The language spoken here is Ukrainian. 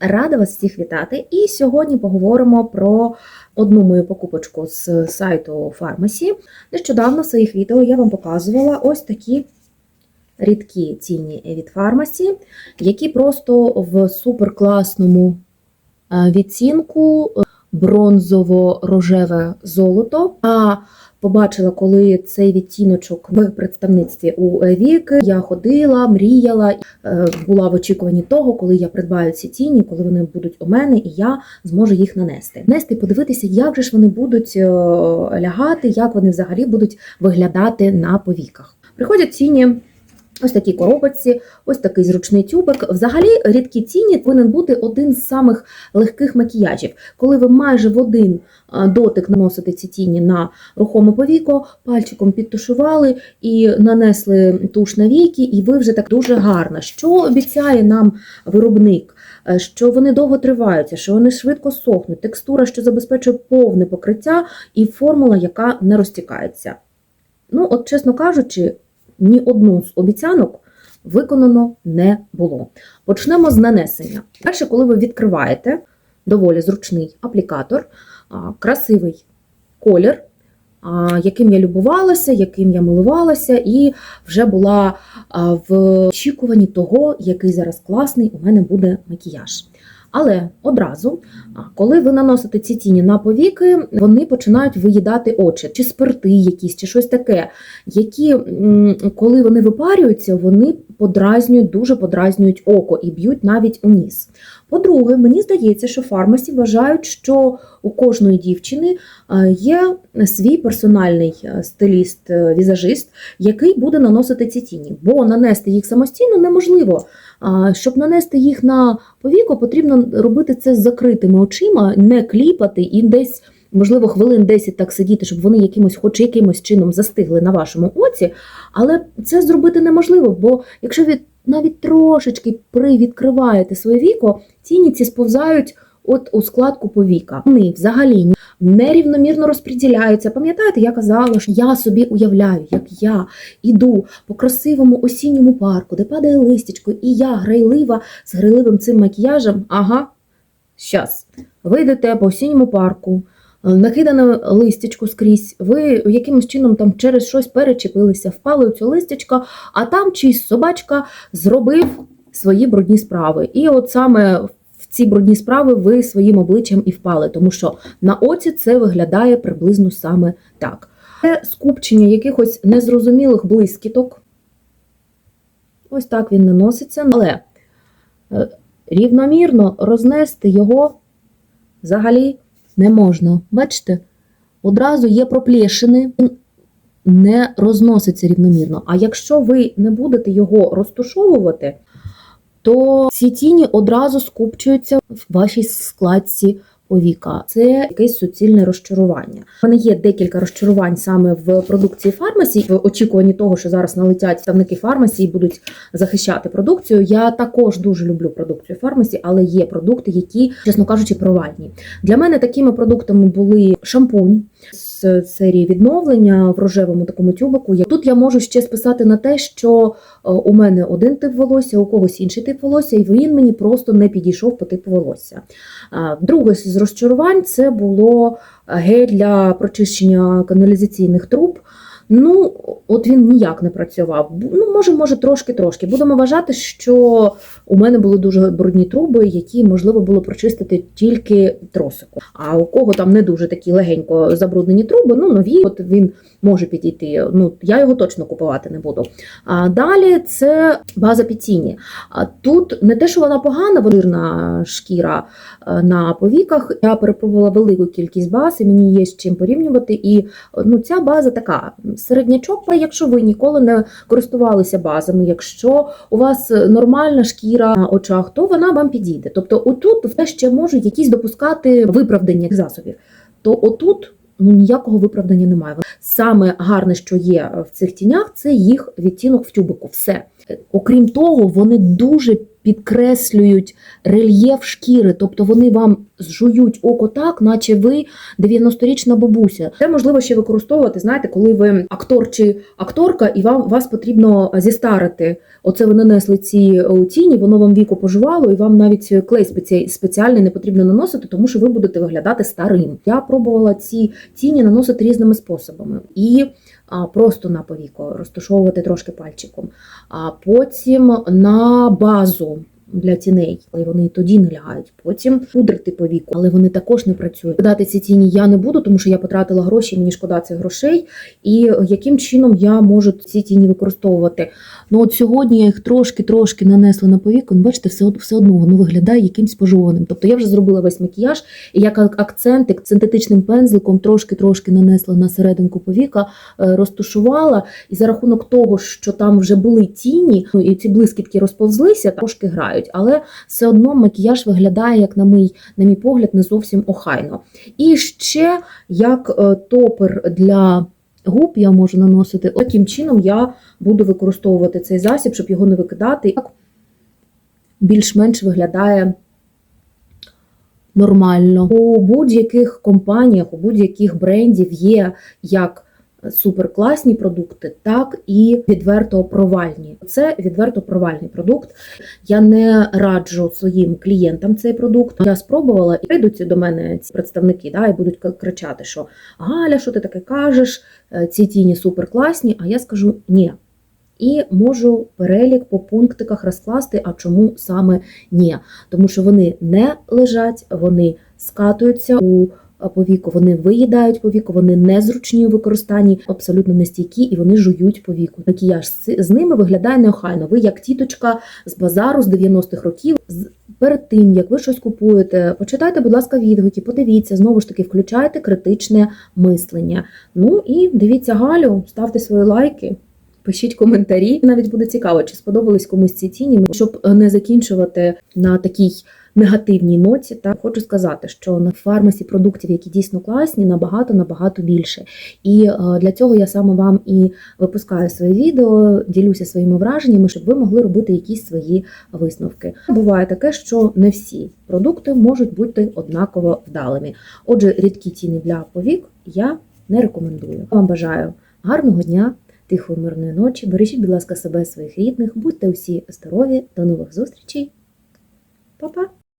Рада вас всіх вітати. І сьогодні поговоримо про одну мою покупочку з сайту Фармасі. Нещодавно в своїх відео я вам показувала ось такі рідкі цінні від Фармасі, які просто в суперкласному е, відцінку е, бронзово-рожеве золото. А побачила, коли цей відтіночок в представництві у Віки, я ходила, мріяла, е, була в очікуванні того, коли я придбаю ці тіні, коли вони будуть у мене, і я зможу їх нанести. Нести, подивитися, як же ж вони будуть е, лягати, як вони взагалі будуть виглядати на повіках. Приходять тіні. Ось такі коробочці, ось такий зручний тюбик. Взагалі, рідкі тіні повинен бути один з самих легких макіяжів. Коли ви майже в один дотик наносите ці тіні на рухоме повіко, пальчиком підтушували і нанесли туш на віки, і ви вже так дуже гарно. Що обіцяє нам виробник? Е, Що вони довго триваються, що вони швидко сохнуть, текстура, що забезпечує повне покриття, і формула, яка не розтікається. Ну, от, чесно кажучи, ні одну з обіцянок виконано не було. Почнемо з нанесення. Перше, коли ви відкриваєте доволі зручний аплікатор, красивий колір, яким я любувалася, яким я милувалася, і вже була в очікуванні того, який зараз класний у мене буде макіяж. Але одразу, коли ви наносите ці тіні на повіки, вони починають виїдати очі, чи спирти якісь, чи щось таке, які, коли вони випарюються, вони подразнюють, дуже подразнюють око і б'ють навіть у ніс. По-друге, мені здається, що фармасі вважають, що у кожної дівчини е, є свій персональний е, стиліст, е, який буде наносити ці тіні, бо нанести їх самостійно неможливо. Щоб нанести їх на повіку, потрібно робити це з закритими очима, не кліпати і десь, можливо, хвилин 10 так сидіти, щоб вони якимось, хоч якимось чином застигли на вашому оці. Але це зробити неможливо, бо якщо ви навіть трошечки привідкриваєте своє віко, тіні ці сповзають от у складку повіка. Вони взагалі нерівномірно розподіляються. Пам'ятаєте, я казала, що я собі уявляю, як я іду по красивому осінньому парку, де падає листячко, і я грайлива з грайливим цим макіяжем. Ага, щас. Ви йдете по осінньому парку, накидане листячко скрізь, ви якимось чином там через щось перечепилися, впали у цю листячко, а там чийсь собачка зробив свої брудні справи. І от саме в ці брудні справи ви своїм обличчям і впали, тому що на оці це виглядає приблизно саме так. Це скупчення якихось незрозумілих блискіток. Ось так він наноситься, але е, рівномірно рознести його взагалі не можна. Бачите, одразу є проплешини, він не розноситься рівномірно. А якщо ви не будете його розтушовувати, то ці тіні одразу скупчуються в вашій складці повіка. Це якесь суцільне розчарування. У мене є декілька розчарувань саме в продукції фармасі, в очікуванні того, що зараз налетять ставники фармасі і будуть захищати продукцію. Я також дуже люблю продукцію фармасі, але є продукти, які, чесно кажучи, провальні. Для мене такими продуктами були шампунь. Серії відновлення в рожевому такому тюбику. Тут я можу ще списати на те, що е, у мене один тип волосся, у когось інший тип волосся, і він мені просто не підійшов по типу волосся. Друге з розчарувань це було гель для прочищення каналізаційних труб. Ну, от він ніяк не працював. Ну, може, може, трошки-трошки. Будемо вважати, що у мене були дуже брудні труби, які можливо було прочистити тільки тросику. А у кого там не дуже такі легенько забруднені труби, ну нові, от він може підійти. Ну, я його точно купувати не буду. А далі це база під. А тут не те, що вона погана, водирна шкіра е, на повіках. Я перепробувала велику кількість баз, і мені є з чим порівнювати. І ну, ця база така середнячок, якщо ви ніколи не користувалися базами, якщо у вас нормальна шкіра на очах, то вона вам підійде. Тобто, отут все ще можуть якісь допускати виправдання засобів. То отут ну ніякого виправдання немає. Саме гарне, що є в цих тінях, це їх відтінок в тюбику. Все. Окрім того, вони дуже підкреслюють рельєф шкіри, тобто вони вам зжують око так, наче ви 90-річна бабуся. Це можливо ще використовувати, знаєте, коли ви актор чи акторка, і вам вас потрібно зістарити. Оце ви нанесли ці тіні, воно вам віко поживало, і вам навіть клей спеці- спеціальний не потрібно наносити, тому що ви будете виглядати старим. Я пробувала ці тіні наносити різними способами. І просто на повіко розташовувати трошки пальчиком, а потім на базу. Для тіней, але вони тоді не лягають. Потім пудрити по віку, але вони також не працюють. Дати ці тіні я не буду, тому що я потратила гроші, мені шкода цих грошей. І яким чином я можу ці тіні використовувати? Ну от сьогодні я їх трошки-трошки нанесла на повіку. Ну, бачите, все, все одно воно виглядає якимсь пожованим. Тобто я вже зробила весь макіяж, і як акцентик синтетичним пензликом трошки-трошки нанесла на серединку повіка, е, розташувала. І за рахунок того, що там вже були тіні, ну і ці блискітки розповзлися, трошки грають. Але все одно макіяж виглядає, як на мій, на мій погляд, не зовсім охайно. І ще як е, топер для губ я можу наносити. Таким чином я буду використовувати цей засіб, щоб його не викидати. Так більш-менш виглядає нормально. У будь-яких компаніях, у будь-яких брендів є як суперкласні продукти, так і відверто провальні. Це відверто провальний продукт. Я не раджу своїм клієнтам цей продукт. Я спробувала і прийдуть до мене ці представники, да, і будуть кричати, що Галя, що ти таке кажеш? Е, Ці тіні суперкласні. А я скажу ні. І можу перелік по пунктиках розкласти, а чому саме ні. Тому що вони не лежать, вони скатуються у е, повіку, вони виїдають повіку, вони незручні у використанні, абсолютно нестійкі, і вони жують повіку. Макіяж з, ними виглядає неохайно. Ви як тіточка з базару з 90-х років. Перед тим як ви щось купуєте, почитайте, будь ласка, відгуки, подивіться, знову ж таки, включайте критичне мислення. Ну і дивіться Галю, ставте свої лайки. Пишіть коментарі, навіть буде цікаво, чи сподобались комусь ці тіні, щоб не закінчувати на такій негативній ноті. Та хочу сказати, що на фармасі продуктів, які дійсно класні, набагато набагато більше. І е, для цього я саме вам і випускаю свої відео, ділюся своїми враженнями, щоб ви могли робити якісь свої висновки. Буває таке, що не всі продукти можуть бути однаково вдалими. Отже, рідкі тіні для повік я не рекомендую. Вам бажаю гарного дня. Тихої мирної ночі. Бережіть, будь ласка, себе, своїх рідних, будьте усі здорові, до нових зустрічей. Па-па!